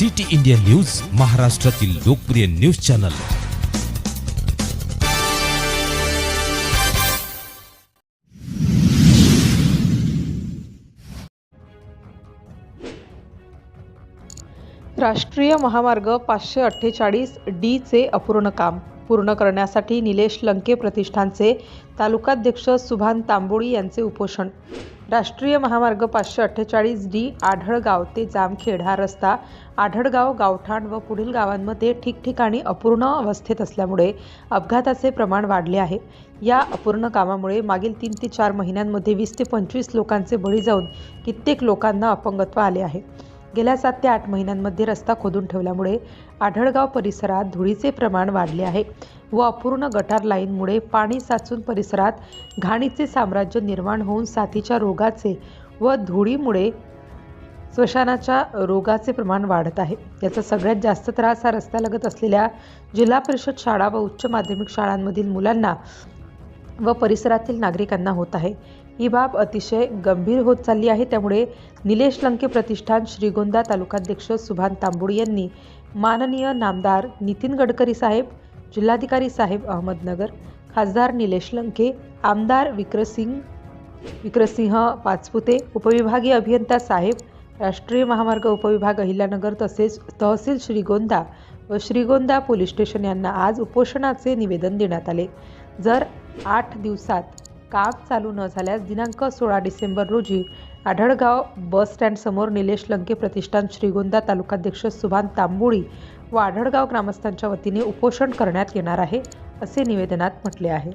City India news महाराष्ट्रातील लोकप्रिय news channel. राष्ट्रीय महामार्ग पाचशे अठ्ठेचाळीस डीचे अपूर्ण काम पूर्ण करण्यासाठी निलेश लंके प्रतिष्ठानचे तालुकाध्यक्ष सुभान तांबोळी यांचे उपोषण. राष्ट्रीय महामार्ग पाचशे अठ्ठेचाळीस डी आढळगाव ते जामखेड हा रस्ता आढळगाव गावठाण व पुढील गावांमध्ये ठिकठिकाणी अपूर्ण अवस्थेत असल्यामुळे अपघाताचे प्रमाण वाढले आहे. या अपूर्ण कामामुळे मागील तीन ते चार महिन्यांमध्ये वीस ते पंचवीस लोकांचे बळी जाऊन कित्येक लोकांना अपंगत्व आले आहे. गेल्या सात ते आठ महिन्यांमध्ये रस्ता खोदून ठेवल्यामुळे आढळगाव परिसरात धुळीचे प्रमाण वाढले आहे. व अपूर्ण गटार लाईनमुळे पाणी साचून परिसरात घाणीचे साम्राज्य निर्माण होऊन साथीच्या रोगाचे व धुळीमुळे श्वसनाच्या रोगाचे प्रमाण वाढत आहे. याचा सगळ्यात जास्त त्रास हा रस्त्यालगत असलेल्या जिल्हा परिषद शाळा व उच्च माध्यमिक शाळांमधील मुलांना व परिसरातील नागरिकांना होत आहे. ही बाब अतिशय गंभीर होत चालली आहे. त्यामुळे निलेश लंके प्रतिष्ठान श्रीगोंदा तालुकाध्यक्ष सुभान तांबुड यांनी माननीय नामदार नितीन गडकरी साहेब जिल्हाधिकारी साहेब अहमदनगर खासदार निलेश लंके आमदार विक्रसिंग विक्रसिंह पाचपुते उपविभागीय अभियंता साहेब राष्ट्रीय महामार्ग उपविभाग अहिल्यानगर तसेच तहसील श्रीगोंदा व श्रीगोंदा पोलीस स्टेशन यांना आज उपोषणाचे निवेदन देण्यात आले. जर आठ दिवसात काम चालू न झाल्यास दिनांक सोळा डिसेंबर रोजी आढळगाव बस स्टँडसमोर निलेश लंके प्रतिष्ठान श्रीगोंदा तालुकाध्यक्ष सुभान तांबोळी वाढडगाव ग्रामस्थांच्या वतीने उपोषण करण्यात येणार आहे असे निवेदनात म्हटले आहे.